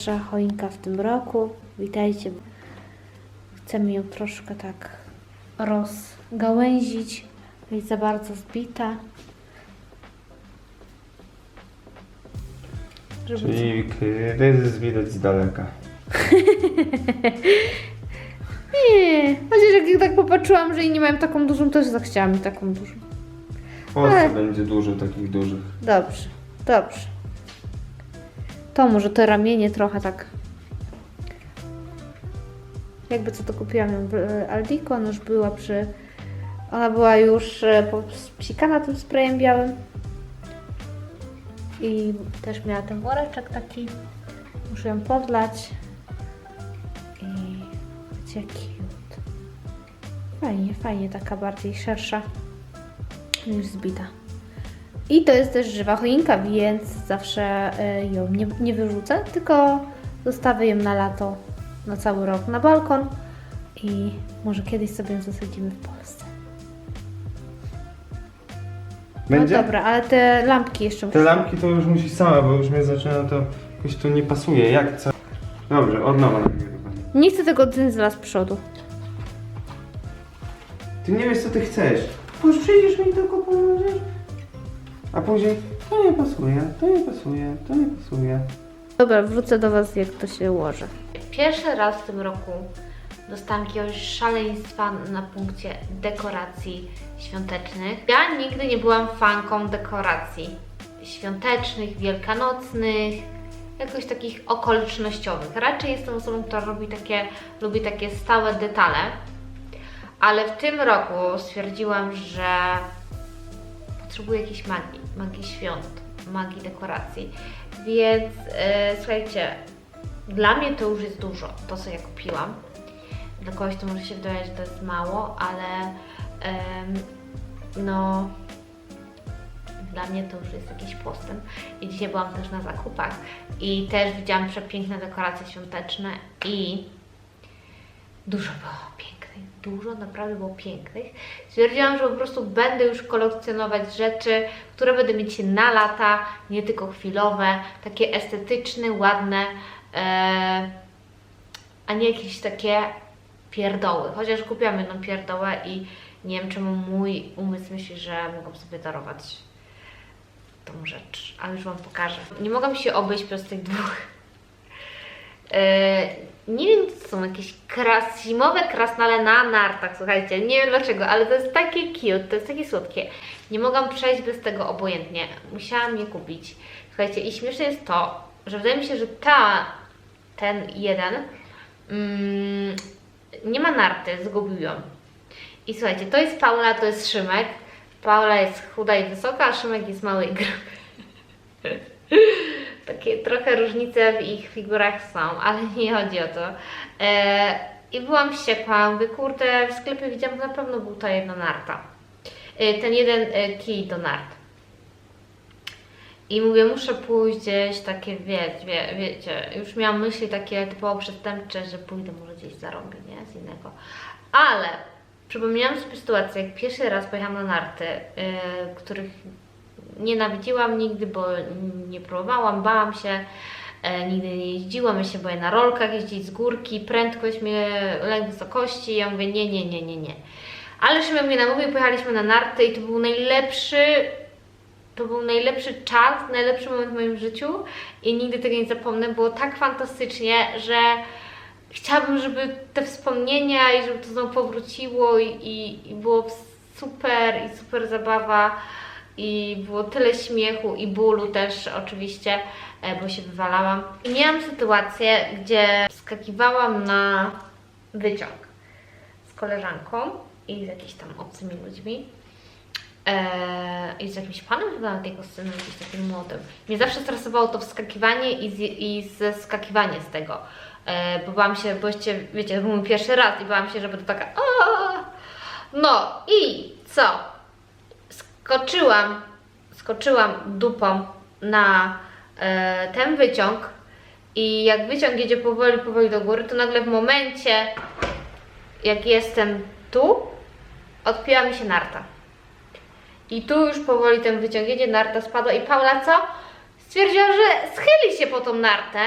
Nasza choinka w tym roku. Witajcie. Chcemy ją troszkę tak rozgałęzić. Jest za bardzo zbita. Żeby Czyli kryzys widać z daleka. Nie, chociaż jak tak popatrzyłam, że nie miałem taką dużą, też zachciałam taką dużą. W Polsce Ale- będzie dużo takich dużych. Dobrze, dobrze. To może to ramienie trochę tak. Jakby co to kupiłam ją w e, Aldiku, ona już była przy. Ona była już e, psikana tym sprayem białym. I też miała ten woreczek taki. Muszę ją podlać. I wiecie, cute. Fajnie, fajnie, taka bardziej szersza niż zbita. I to jest też żywa choinka, więc zawsze y, ją nie, nie wyrzucę, tylko zostawię ją na lato, na cały rok na balkon i może kiedyś sobie ją zasadzimy w Polsce. Będzie? No dobra, ale te lampki jeszcze Te muszę. lampki to już musi sama, bo już mnie zaczyna to jakoś to nie pasuje. Jak co? Dobrze, od nowa. Nie chcę tego dzyńzla z przodu. Ty nie wiesz co ty chcesz. Już przyjdziesz mi tylko pomożesz. A później to nie pasuje, to nie pasuje, to nie pasuje. Dobra, wrócę do Was, jak to się ułoży. Pierwszy raz w tym roku dostałam jakiegoś szaleństwa na punkcie dekoracji świątecznych. Ja nigdy nie byłam fanką dekoracji świątecznych, wielkanocnych, jakoś takich okolicznościowych. Raczej jestem osobą, która robi takie, lubi takie stałe detale. Ale w tym roku stwierdziłam, że potrzebuję jakiejś magii, magii świąt, magii dekoracji. Więc e, słuchajcie, dla mnie to już jest dużo, to co ja kupiłam. Dla kogoś to może się wydawać, że to jest mało, ale no dla mnie to już jest jakiś postęp. I dzisiaj byłam też na zakupach i też widziałam przepiękne dekoracje świąteczne i dużo było pięknych, dużo naprawdę było pięknych. Stwierdziłam, że po prostu będę już kolekcjonować rzeczy, które będę mieć na lata, nie tylko chwilowe, takie estetyczne, ładne, e, a nie jakieś takie pierdoły. Chociaż kupiłam jedną pierdołę i nie wiem czemu mój umysł myśli, że mogłam sobie darować tą rzecz, ale już Wam pokażę. Nie mogłam się obejść bez tych dwóch E, nie wiem, to są jakieś kras, zimowe krasnale na nartach, słuchajcie, nie wiem dlaczego, ale to jest takie cute, to jest takie słodkie. Nie mogłam przejść bez tego obojętnie, musiałam je kupić. Słuchajcie, i śmieszne jest to, że wydaje mi się, że ta, ten jeden, mm, nie ma narty, zgubił ją. I słuchajcie, to jest Paula, to jest Szymek. Paula jest chuda i wysoka, a Szymek jest mały i gruby. Takie trochę różnice w ich figurach są, ale nie chodzi o to. E, I byłam wściekła, mówię, kurde, w sklepie widziałam, na pewno był ta jedna narta. E, ten jeden e, kij do nart. I mówię, muszę pójść gdzieś takie, wie, wie, wiecie, już miałam myśli takie typowo przestępcze, że pójdę może gdzieś zarobię, nie, z innego. Ale przypomniałam sobie sytuację, jak pierwszy raz pojechałam na narty, yy, których nienawidziłam nigdy, bo nie próbowałam, bałam się, e, nigdy nie jeździłam, ja się boję na rolkach jeździć z górki, prędkość mnie, lęk wysokości, ja mówię nie, nie, nie, nie, nie. Ale Szymek mnie namówił, pojechaliśmy na narty i to był najlepszy, to był najlepszy czas, najlepszy moment w moim życiu i nigdy tego nie zapomnę, było tak fantastycznie, że chciałabym, żeby te wspomnienia i żeby to znowu powróciło i, i, i było super i super zabawa i było tyle śmiechu i bólu też oczywiście, e, bo się wywalałam. I miałam sytuację, gdzie skakiwałam na wyciąg z koleżanką i z jakimiś tam obcymi ludźmi. Eee, I z jakimś panem chyba na tej sceny, jakimś takim młodym. Mnie zawsze stresowało to wskakiwanie i, z, i zeskakiwanie z tego. Eee, bo bałam się, bo jeszcze, wiecie, to był mój pierwszy raz i bałam się, że będę taka. No i co? Skoczyłam, skoczyłam dupą na e, ten wyciąg i jak wyciąg jedzie powoli, powoli do góry, to nagle w momencie, jak jestem tu, odpiła mi się narta. I tu już powoli ten wyciąg jedzie, narta spadła i Paula co? Stwierdziła, że schyli się po tą nartę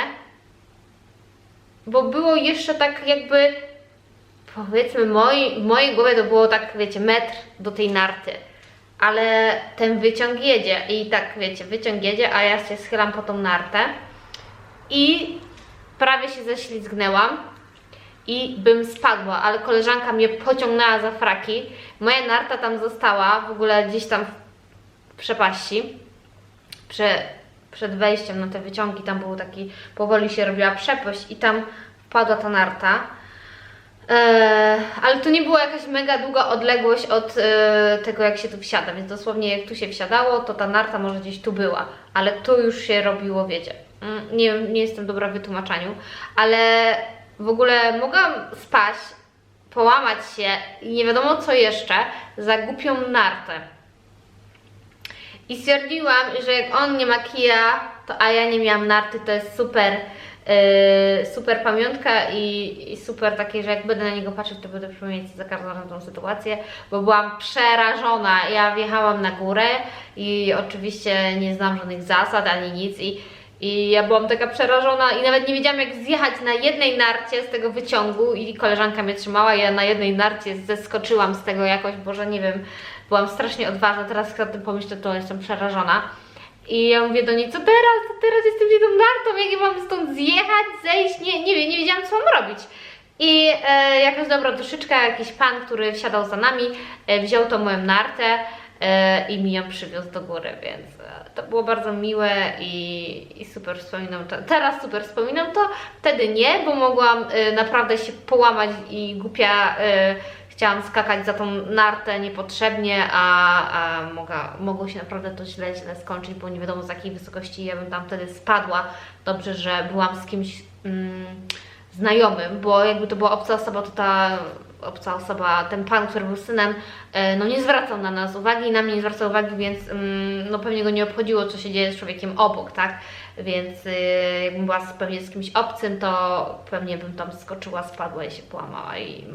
bo było jeszcze tak jakby, powiedzmy, moi, w mojej głowie to było tak, wiecie, metr do tej narty. Ale ten wyciąg jedzie i tak, wiecie, wyciąg jedzie, a ja się schylam po tą nartę i prawie się ześlizgnęłam i bym spadła, ale koleżanka mnie pociągnęła za fraki. Moja narta tam została, w ogóle gdzieś tam w przepaści. Prze, przed wejściem na te wyciągi tam był taki, powoli się robiła przepaść i tam wpadła ta narta. Eee, ale to nie była jakaś mega długa odległość od e, tego, jak się tu wsiada, więc dosłownie jak tu się wsiadało, to ta narta może gdzieś tu była, ale tu już się robiło, wiecie. Mm, Nie, nie jestem dobra w wytłumaczeniu, ale w ogóle mogłam spaść, połamać się i nie wiadomo co jeszcze za głupią nartę. I stwierdziłam, że jak on nie ma kija, to a ja nie miałam narty, to jest super, super pamiątka i, i super takie, że jak będę na niego patrzeć, to będę przypominać za razem tą sytuację, bo byłam przerażona. Ja wjechałam na górę i oczywiście nie znam żadnych zasad ani nic i, i ja byłam taka przerażona i nawet nie wiedziałam jak zjechać na jednej narcie z tego wyciągu i koleżanka mnie trzymała, ja na jednej narcie zeskoczyłam z tego jakoś, boże nie wiem, byłam strasznie odważna, teraz jak o tym pomyślę, to jestem przerażona. I ja mówię do niej, co teraz, co teraz jestem jedną nartą, jak ja mam stąd zjechać, zejść, nie, nie wiem, nie wiedziałam co mam robić. I e, jakaś dobra duszyczka, jakiś pan, który wsiadał za nami, e, wziął tą moją nartę e, i mi ją przywiózł do góry, więc e, to było bardzo miłe i, i super wspominam to. Teraz super wspominam to, wtedy nie, bo mogłam e, naprawdę się połamać i głupia e, chciałam skakać za tą nartę niepotrzebnie, a, a mogła, mogło się naprawdę to źle, źle skończyć, bo nie wiadomo z jakiej wysokości ja bym tam wtedy spadła. Dobrze, że byłam z kimś mm, znajomym, bo jakby to była obca osoba, to ta obca osoba, ten pan, który był synem, e, no nie zwracał na nas uwagi, na mnie nie zwracał uwagi, więc mm, no pewnie go nie obchodziło, co się dzieje z człowiekiem obok, tak? Więc y, jakbym była pewnie z kimś obcym, to pewnie bym tam skoczyła, spadła i się połamała i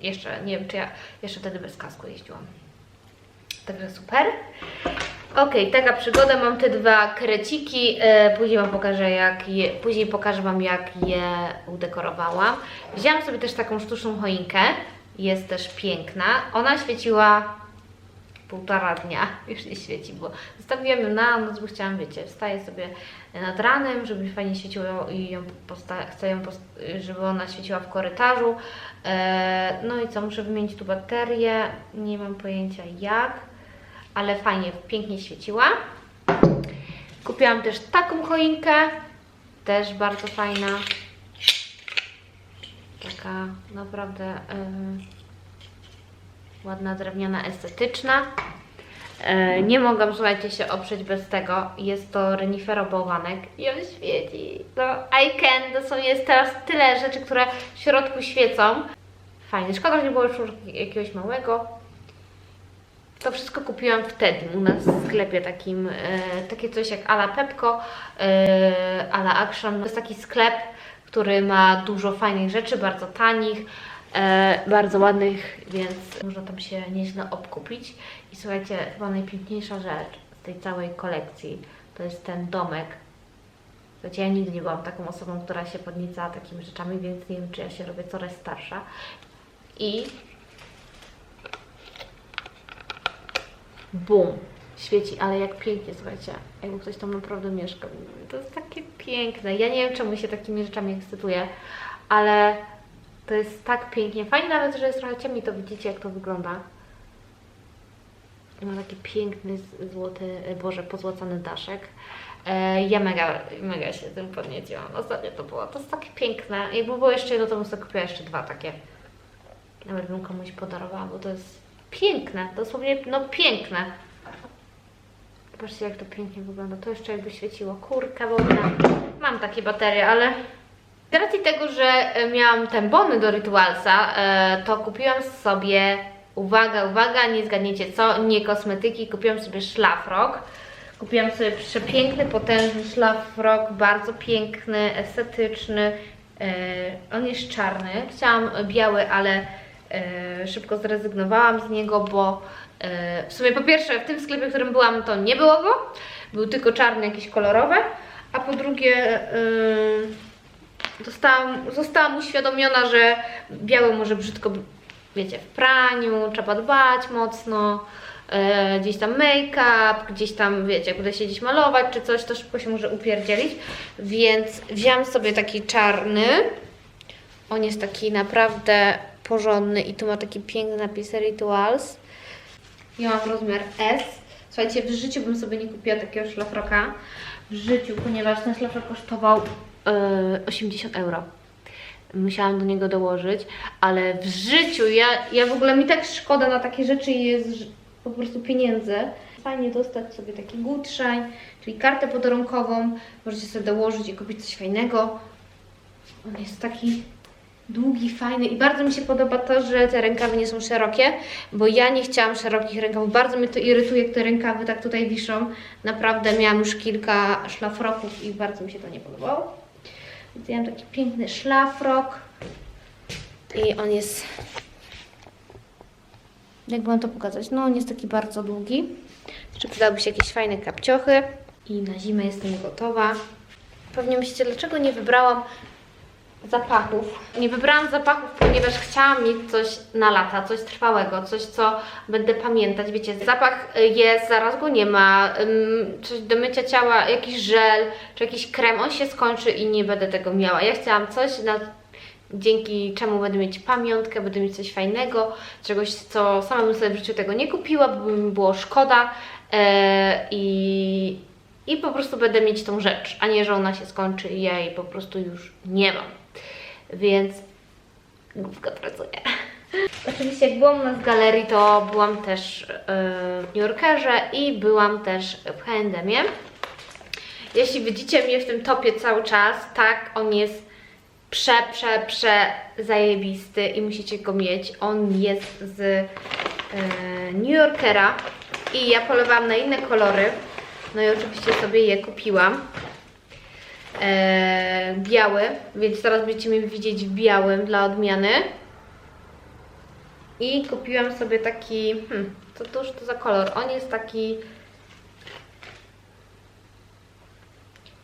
jeszcze, nie wiem czy ja jeszcze wtedy bez kasku jeździłam. Także super. Ok, taka przygoda, mam te dwa kreciki, e, później Wam pokażę jak je, później pokażę Wam jak je udekorowałam. Wzięłam sobie też taką sztuczną choinkę, jest też piękna, ona świeciła półtora dnia, już nie świeci, bo zostawiłam ją na noc, bo chciałam, wiecie, wstaję sobie nad ranem, żeby fajnie świeciło i ją chcę ją, żeby ona świeciła w korytarzu. E, no i co, muszę wymienić tu baterię, nie mam pojęcia jak, ale fajnie, pięknie świeciła. Kupiłam też taką choinkę, też bardzo fajna. Taka naprawdę em, ładna, drewniana, estetyczna. E, nie mogłam, słuchajcie, się oprzeć bez tego. Jest to renifero bałwanek i on świeci. No, I can, dosłownie jest teraz tyle rzeczy, które w środku świecą. Fajnie, szkoda, że nie było już jakiegoś małego. To wszystko kupiłam wtedy u nas w sklepie takim, e, takie coś jak Ala Pepko, e, Ala Action. To jest taki sklep, który ma dużo fajnych rzeczy, bardzo tanich, e, bardzo ładnych, więc można tam się nieźle obkupić. I słuchajcie, chyba najpiękniejsza rzecz z tej całej kolekcji to jest ten domek. Słuchajcie, ja nigdy nie byłam taką osobą, która się podnieca takimi rzeczami, więc nie wiem, czy ja się robię coraz starsza. I Bum. Świeci, ale jak pięknie, słuchajcie. Jakby ktoś tam naprawdę mieszka. To jest takie piękne. Ja nie wiem, czemu się takimi rzeczami ekscytuję, ale to jest tak pięknie. Fajnie nawet, że jest trochę ciemniej, to widzicie, jak to wygląda. Ma taki piękny, złoty, e, boże, pozłacany daszek. E, ja mega, mega się tym podnieciłam. Ostatnio to było. To jest takie piękne. Jakby było jeszcze jedno, to bym sobie kupiła jeszcze dwa takie. Nawet bym komuś podarowała, bo to jest piękne, dosłownie no piękne. Zobaczcie jak to pięknie wygląda, to jeszcze jakby świeciło, kurka wodna. Mam takie baterie, ale z racji tego, że e, miałam ten bony do Ritualsa, e, to kupiłam sobie, uwaga, uwaga, nie zgadniecie co, nie kosmetyki, kupiłam sobie szlafrok. Kupiłam sobie przepiękny, potężny szlafrok, bardzo piękny, estetyczny. E, on jest czarny. Chciałam biały, ale szybko zrezygnowałam z niego, bo w sumie po pierwsze w tym sklepie, w którym byłam, to nie było go. Był tylko czarny, jakieś kolorowe. A po drugie, dostałam, zostałam uświadomiona, że białe może brzydko, wiecie, w praniu, trzeba dbać mocno, e, gdzieś tam make-up, gdzieś tam, wiecie, jak uda się gdzieś malować czy coś, to szybko się może upierdzielić, więc wziąłam sobie taki czarny, on jest taki naprawdę porządny i tu ma taki piękny napis Rituals. Ja mam rozmiar S. Słuchajcie, w życiu bym sobie nie kupiła takiego szlafroka. W życiu, ponieważ ten szlafrok kosztował 80 euro. Musiałam do niego dołożyć, ale w życiu ja, ja w ogóle mi tak szkoda na takie rzeczy jest po prostu pieniędzy. Fajnie dostać sobie taki gutrzeń, czyli kartę podarunkową. Możecie sobie dołożyć i kupić coś fajnego. On jest taki długi, fajny i bardzo mi się podoba to, że te rękawy nie są szerokie, bo ja nie chciałam szerokich rękawów. Bardzo mnie to irytuje, jak te rękawy tak tutaj wiszą. Naprawdę miałam już kilka szlafroków i bardzo mi się to nie podobało. Mam taki piękny szlafrok i on jest... Jak mam to pokazać? No on jest taki bardzo długi. Jeszcze przydałyby się jakieś fajne kapciochy i na zimę jestem gotowa. Pewnie myślicie, dlaczego nie wybrałam zapachów. Nie wybrałam zapachów, ponieważ chciałam mieć coś na lata, coś trwałego, coś, co będę pamiętać. Wiecie, zapach jest, zaraz go nie ma, coś do mycia ciała, jakiś żel, czy jakiś krem, on się skończy i nie będę tego miała. Ja chciałam coś, na, dzięki czemu będę mieć pamiątkę, będę mieć coś fajnego, czegoś, co sama bym sobie w życiu tego nie kupiła, bo by mi było szkoda e, i, i po prostu będę mieć tą rzecz, a nie, że ona się skończy i ja jej po prostu już nie mam. Więc główka pracuje. Oczywiście jak byłam w galerii, to byłam też yy, w New Yorkerze i byłam też w H&Mie. Jeśli widzicie mnie w tym topie cały czas, tak, on jest prze, prze, prze zajebisty i musicie go mieć. On jest z yy, New Yorkera i ja polowałam na inne kolory. No i oczywiście sobie je kupiłam e, biały, więc teraz będziecie mnie widzieć w białym dla odmiany. I kupiłam sobie taki, hmm, co to już to za kolor? On jest taki,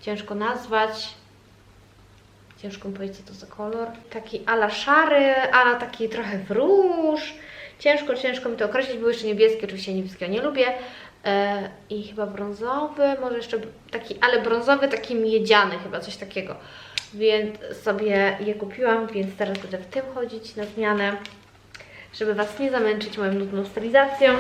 ciężko nazwać, ciężko powiedzieć co to za kolor. Taki ala szary, ala taki trochę w róż. Ciężko, ciężko mi to określić, był jeszcze niebieski, oczywiście niebieskiego nie lubię. E, I chyba brązowy, może jeszcze taki, ale brązowy, taki miedziany chyba, coś takiego. Więc sobie je kupiłam, więc teraz będę w tym chodzić na zmianę, żeby Was nie zamęczyć moją nudną stylizacją.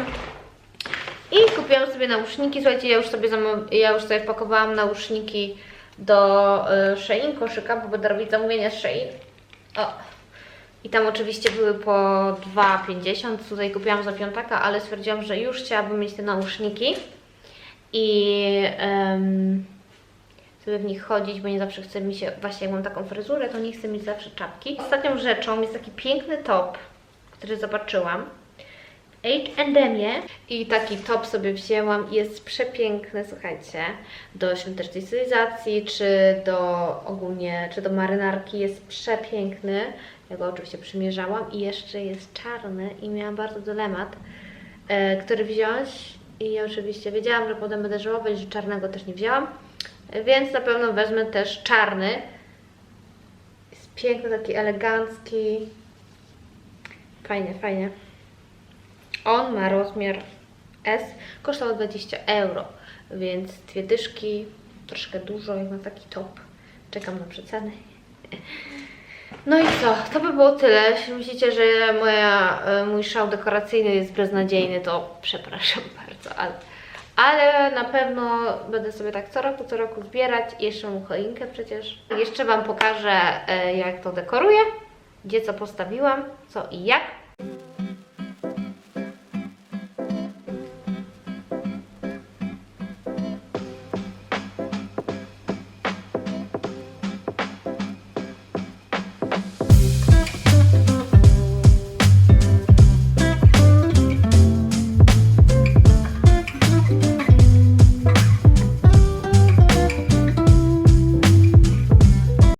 I kupiłam sobie nauszniki, słuchajcie, ja już sobie, ja już sobie wpakowałam nauszniki do y, Shein koszyka, bo będę robić zamówienia z Shein. O. I tam oczywiście były po 2,50, tutaj kupiłam za piątaka, ale stwierdziłam, że już chciałabym mieć te nauszniki i em, sobie w nich chodzić, bo nie zawsze chce mi się, właśnie jak mam taką fryzurę, to nie chcę mieć zawsze czapki. Ostatnią rzeczą jest taki piękny top, który zobaczyłam H&M'ie i taki top sobie wzięłam i jest przepiękny, słuchajcie, do świątecznej stylizacji, czy do ogólnie, czy do marynarki jest przepiękny. Ja go oczywiście przymierzałam i jeszcze jest czarny i miałam bardzo dylemat, e, który wziąć i oczywiście wiedziałam, że potem będę żałować, że czarnego też nie wzięłam, więc na pewno wezmę też czarny. Jest piękny, taki elegancki. Fajnie, fajnie. On ma rozmiar S, kosztował 20 euro, więc dwie dyszki, troszkę dużo jak na taki top. Czekam na przeceny. No i co? To by było tyle. Jeśli myślicie, że moja, e, mój szał dekoracyjny jest beznadziejny, to przepraszam bardzo, ale, ale na pewno będę sobie tak co roku, co roku zbierać. Jeszcze mam choinkę przecież. Jeszcze Wam pokażę, e, jak to dekoruję, gdzie co postawiłam, co i jak.